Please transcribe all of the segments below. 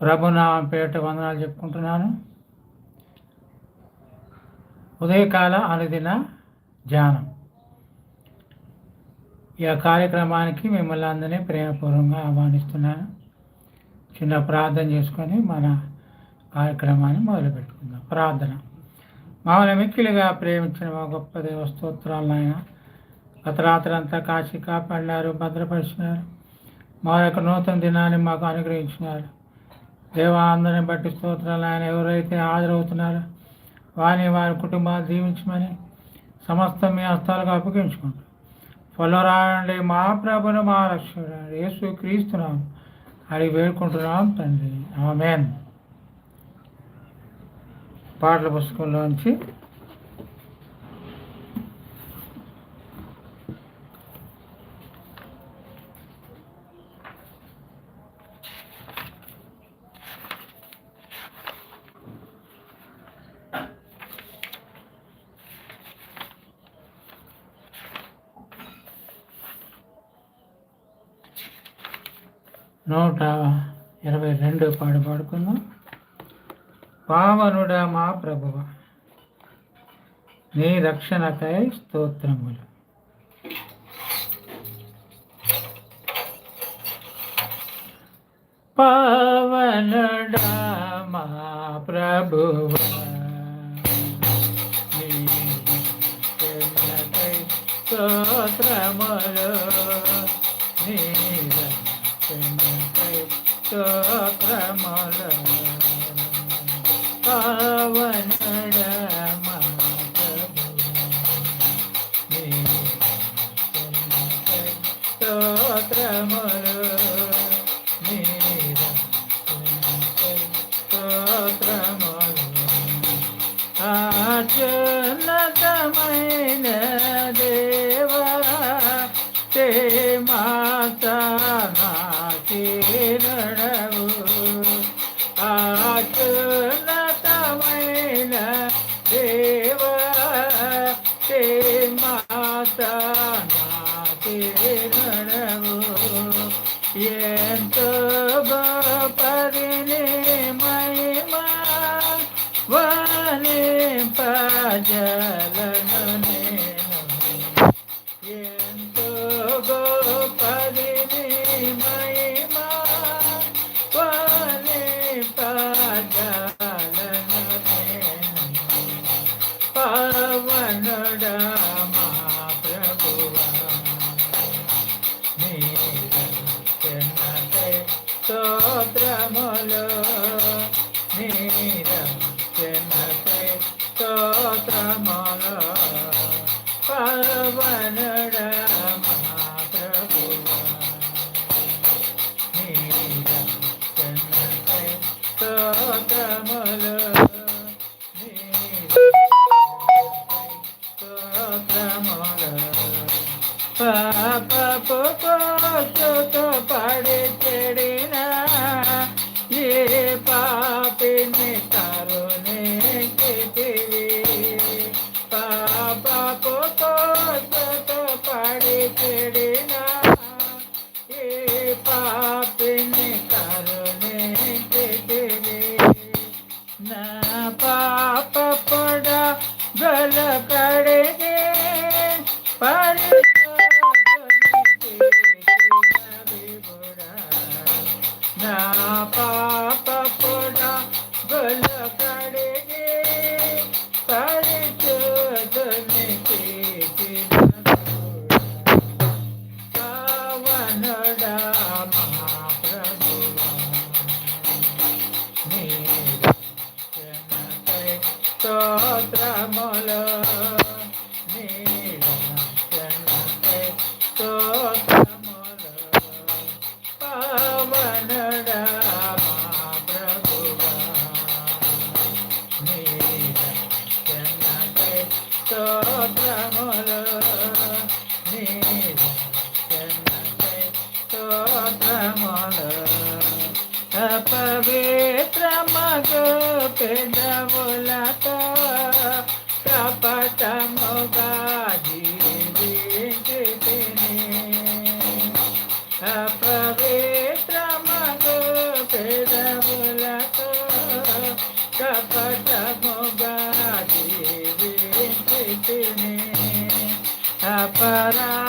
ప్రభు పేట వందనాలు చెప్పుకుంటున్నాను. ఉదయకాల అనుదిన ధ్యానం. ఈ కార్యక్రమానికి మిమ్మల్ని అందరినీ ప్రేమపూర్వకంగా ఆహ్వానిస్తున్నాను. చిన్న ప్రార్థన చేసుకొని మన కార్యక్రమాన్ని మొదలుపెట్టుకుందాం ప్రార్థన. మామూలు మిక్కిలిగా ప్రేమించిన మా గొప్ప దేవస్తోత్రాలను ఆయన గత రాత్రి అంతా కాచి కాపాడినారు భద్రపరిచినారు. మా యొక్క నూతన దినాన్ని మాకు అనుగ్రహించినారు. దేవాందరిని బట్టి స్తోత్రాలు. ఆయన ఎవరైతే హాజరవుతున్నారో వారిని వారి కుటుంబాలు దీవించమని సమస్తం మీ హస్తాలకు అప్పగించుకుంటాం పొలరాయండి మా ప్రభును మా రక్షకుడు యేసు క్రీస్తున్నాం అడిగి వేడుకుంటున్నాం తండ్రి. ఆమెన్. పాటల పుస్తకంలోంచి నూట ఇరవై రెండు పాడు పాడుకుందాం. పావనుడా మా ప్రభువ నీ రక్షణకై స్తోత్రములు. పావనుడా మా ప్రభువ స్తోత్రములు. నీ రక్షణకై స్తోత్రములు పావనుడ మా ప్రభువా, నీ రక్షణకై స్తోత్రములు నీ రక్షణకై స్తోత్రములు అత్యున్నతమైన దేవా తే మాతా గల అపవిత్రమగు పెదవులతో కపటముగా జీవించితిని. అపరా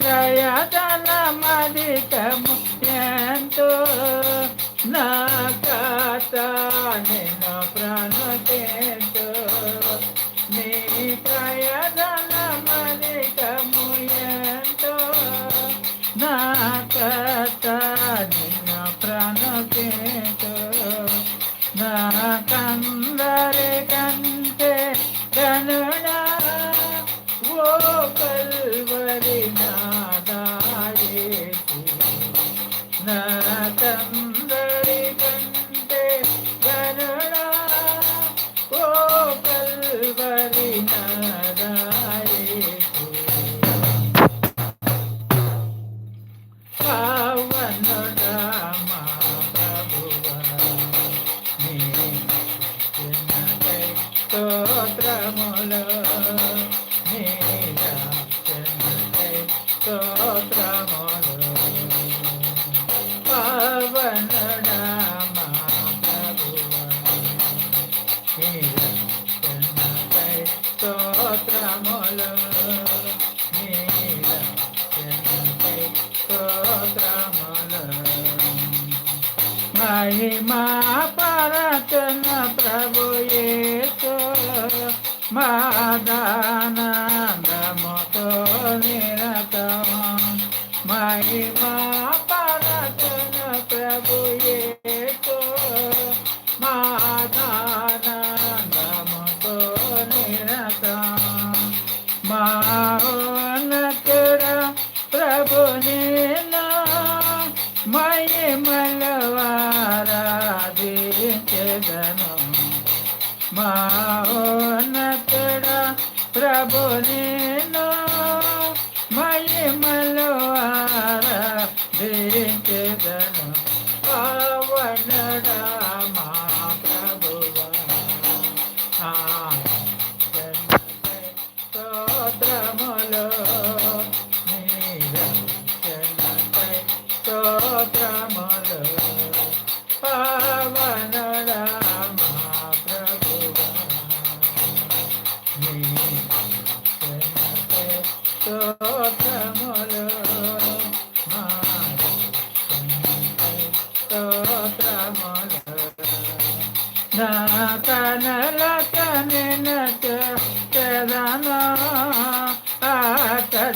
క్రయదన మదికము ఎంతో నా కథ నిన్న ప్రాణకేతో నీ క్రయదన మదికము ఎంతో నా కథ నిన్న ప్రాణకేతో నా కందరి కంటే కనుడా ఓ నరవినాదాయేతి pra nós.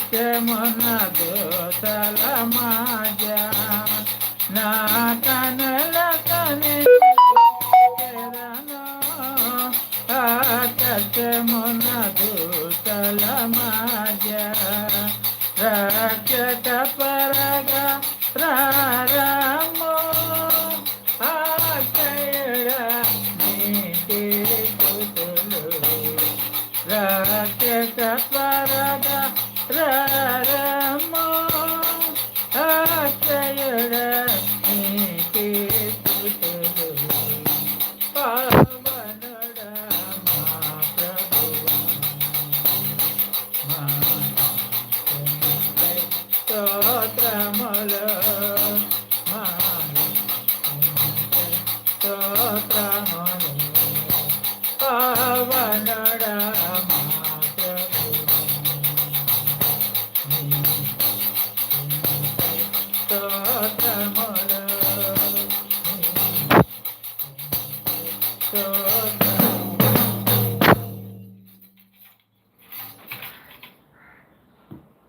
నిత్యమున దోషల మాజ నా కనల కనిరను ఆకమున దోషల మాజ రక్షత పర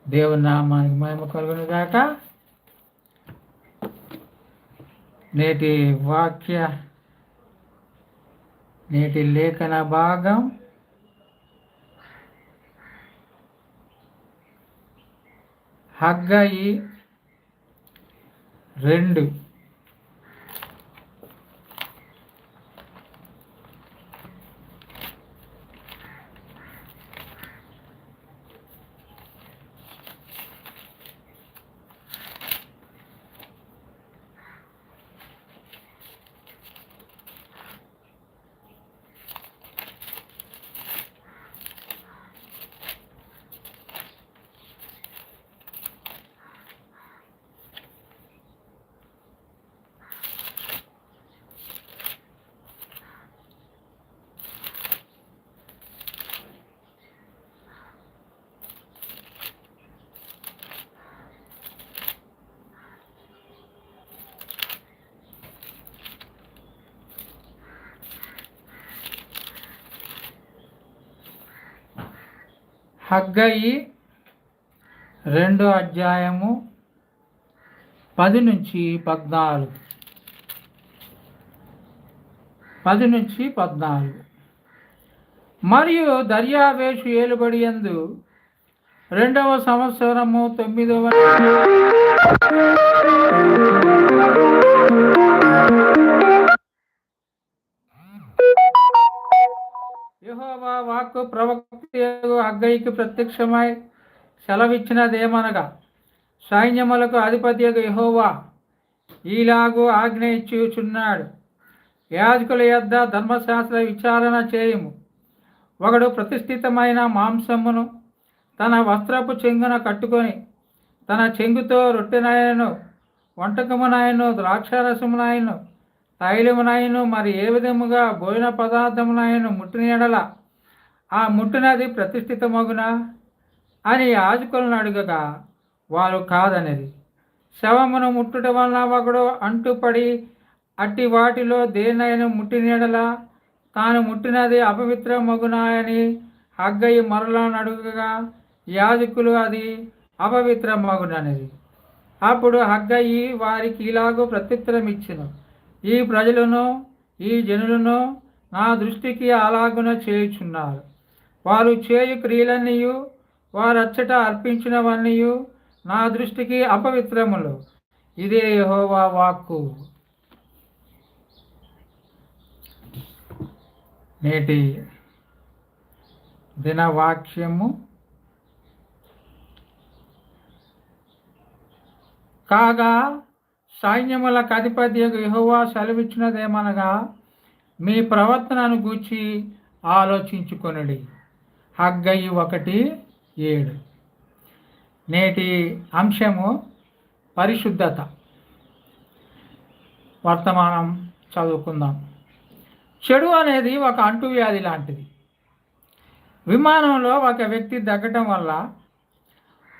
దేవుని నామానికి మహిమ కలుగును గాక. నేటి వాక్య నేటి లేఖన భాగం హగ్గాయి రెండు హగ్గయి రెండో అధ్యాయము పది నుంచి పద్నాలుగు. పది నుంచి పద్నాలుగు. మరియు దర్యావేషు ఏలుబడి ఎందు రెండవ సంవత్సరము తొమ్మిదవ యహోవా వాక్కు ప్రవక్త అగ్గయికి ప్రత్యక్షమై సెలవిచ్చినదేమనగా సైన్యములకు అధిపతియగు యహోవా ఈలాగు ఆజ్ఞ ఇచ్చుచున్నాడు యాజకుల యొద్ద ధర్మశాస్త్ర విచారణ చేయము. ఒకడు ప్రతిష్ఠితమైన మాంసమును తన వస్త్రపు చెంగున కట్టుకొని తన చెంగుతో రొట్టెనాయను వంటకమునాయను ద్రాక్షారసమునాయను తైలమునాయను మరి ఏ విధముగా భోజన పదార్థమునైను ముట్టిన ఎడల ఆ ముట్టినది ప్రతిష్ఠితమగునా? అని యాజకులను అడుగగా వారు కాదనేది. శవమును ముట్టుట వలన ఒకడు అంటుపడి అట్టి వాటిలో దేనైనా ముట్టినెడల తాను ముట్టినది అపవిత్ర మగునాయని హగ్గయి మరలా అడుగగా యాజకులు అది అపవిత్ర మగుననేది అప్పుడు హగ్గయి వారికి ఇలాగూ ప్రత్యుత్తరం ఇచ్చిన ఈ ప్రజలను ఈ జనులను నా దృష్టికి అలాగున చేయుచున్నారు. వారు చేయు క్రియలన్నీయు వారచ్చట అర్పించినవన్నీయు నా దృష్టికి అపవిత్రములు. ఇదే యహోవా వాక్కు. నేటి దినవాక్యము. కాగా సైన్యములకు అధిపతి యహోవా సెలవిచ్చినదేమనగా మీ ప్రవర్తనను గూర్చి ఆలోచించుకొనుడి. హగ్గయి ఒకటి ఏడు. నేటి అంశము పరిశుద్ధత. వర్తమానం చదువుకుందాం. చెడు అనేది ఒక అంటువ్యాధి లాంటిది. విమానంలో ఒక వ్యక్తి దగ్గటం వల్ల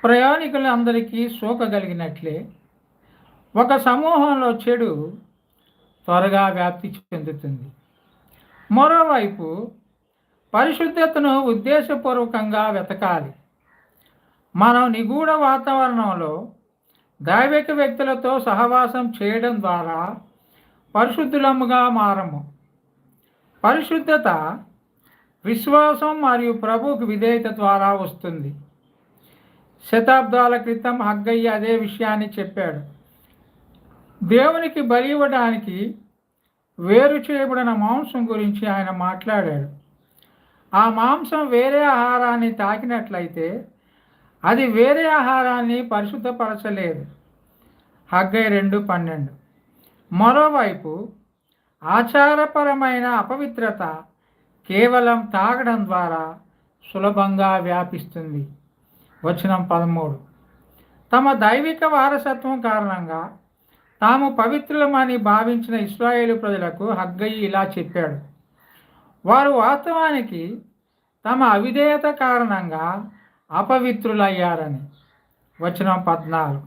ప్రయాణికులందరికీ సోకగలిగినట్లే ఒక సమూహంలో చెడు త్వరగా వ్యాప్తి చెందుతుంది. మరోవైపు పరిశుద్ధతను ఉద్దేశపూర్వకంగా వెతకాలి. మనం నిగూఢ వాతావరణంలో దైవిక వ్యక్తులతో సహవాసం చేయడం ద్వారా పరిశుద్ధులముగా మారము. పరిశుద్ధత విశ్వాసం మరియు ప్రభుకు విధేయత ద్వారా వస్తుంది. శతాబ్దాల క్రితం హగ్గయ్య అదే విషయాన్ని చెప్పాడు. దేవునికి బలి ఇవ్వడానికి వేరు చేయబడిన మాంసం గురించి ఆయన మాట్లాడాడు. ఆ మాంసం వేరే ఆహారాన్ని తాకినట్లయితే అది వేరే ఆహారాన్ని పరిశుద్ధపరచలేదు. హగ్గై రెండు పన్నెండు. మరోవైపు ఆచారపరమైన అపవిత్రత కేవలం తాగడం ద్వారా సులభంగా వ్యాపిస్తుంది. వచనం పదమూడు. తమ దైవిక వారసత్వం కారణంగా తాము పవిత్రులమని భావించిన ఇస్రాయేలు ప్రజలకు హగ్గయి ఇలా చెప్పాడు. వారు వాస్తవానికి తమ అవిధేయత కారణంగా అపవిత్రులయ్యారని. వచనం పద్నాలుగు.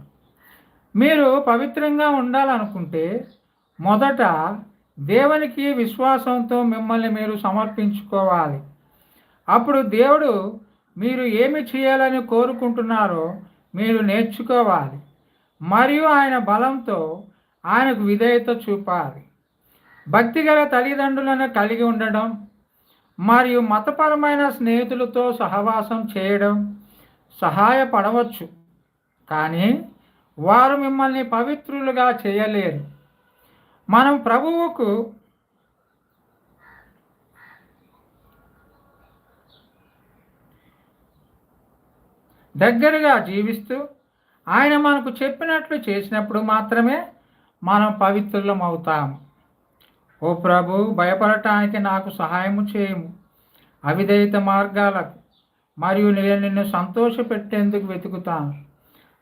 మీరు పవిత్రంగా ఉండాలనుకుంటే మొదట దేవునికి విశ్వాసంతో మిమ్మల్ని మీరు సమర్పించుకోవాలి. అప్పుడు దేవుడు మీరు ఏమి చేయాలని కోరుకుంటున్నారో మీరు నేర్చుకోవాలి. మరియు ఆయన బలంతో ఆయనకు విధేయత చూపాలి. భక్తి గల తల్లిదండ్రులను కలిగి ఉండడం మరియు మతపరమైన స్నేహితులతో సహవాసం చేయడం సహాయపడవచ్చు. కానీ వారు మిమ్మల్ని పవిత్రులుగా చేయలేరు. మనం ప్రభువుకు దగ్గరగా జీవిస్తూ ఆయన మనకు చెప్పినట్లు చేసినప్పుడు మాత్రమే మనం పవిత్రులం అవుతాము ఓ ప్రభు భయపడటానికి నాకు సహాయము చేయము. అవిధేయత మార్గాలకు మరియు నేను నిన్ను సంతోషపెట్టేందుకు వెతుకుతాను.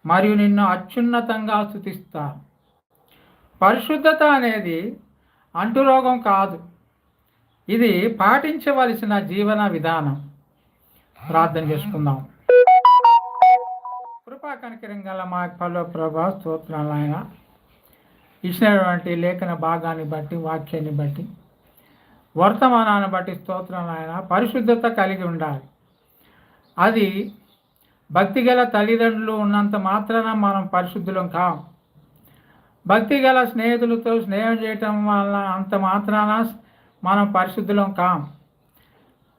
మరియు నిన్ను అత్యున్నతంగా స్థుతిస్తాను. పరిశుద్ధత అనేది అంటురోగం కాదు. ఇది పాటించవలసిన జీవన విధానం. ప్రార్థన చేసుకుందాం. కృపా కనికరం మా పలో ప్రభా స్తోత్రాలు ఆయన. ఇచ్చినటువంటి లేఖన భాగాన్ని బట్టి వాక్యాన్ని బట్టి వర్తమానాన్ని బట్టి స్తోత్రాలు ఆయన. పరిశుద్ధత కలిగి ఉండాలి. అది భక్తి గల తల్లిదండ్రులు ఉన్నంత మాత్రాన మనం పరిశుద్ధులం కాం. భక్తి గల స్నేహితులతో స్నేహం చేయటం వల్ల అంత మాత్రాన మనం పరిశుద్ధులం కాం.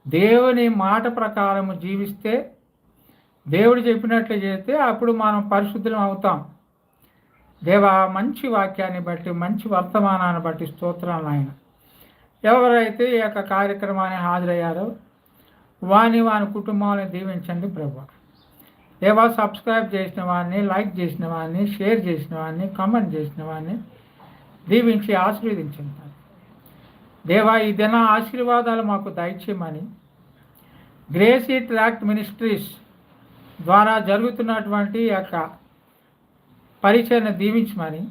దేవుని మాట ప్రకారము జీవిస్తే దేవుడు చెప్పినట్లు చేస్తే అప్పుడు మనం పరిశుద్ధులం అవుతాం. దేవ మంచి వాక్యాన్ని బట్టి మంచి వర్తమానాన్ని బట్టి స్తోత్రాలు ఆయన ఎవరైతే ఈ యొక్క కార్యక్రమాన్ని హాజరయ్యారో వాని వాని కుటుంబాన్ని దీవించండి ప్రభు. దేవా సబ్స్క్రైబ్ చేసిన వాడిని లైక్ చేసిన వాడిని షేర్ చేసిన వాడిని కమెంట్ చేసిన వాడిని దీవించి ఆశీర్వదించింది దేవా ఈ దిన ఆశీర్వాదాలు మాకు దయచేయమని గ్రేసీ ట్రాక్ట్ మినిస్ట్రీస్ ద్వారా జరుగుతున్నటువంటి యొక్క పరిచయను దీవించమని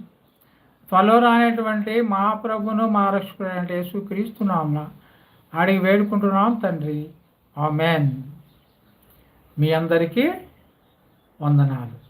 త్వరలో రానటువంటి మహాప్రభును ప్రభును మా అంటే అడిగి వేడుకుంటున్నాం తండ్రి. ఆమెన్. మీ అందరికీ వందనాలు.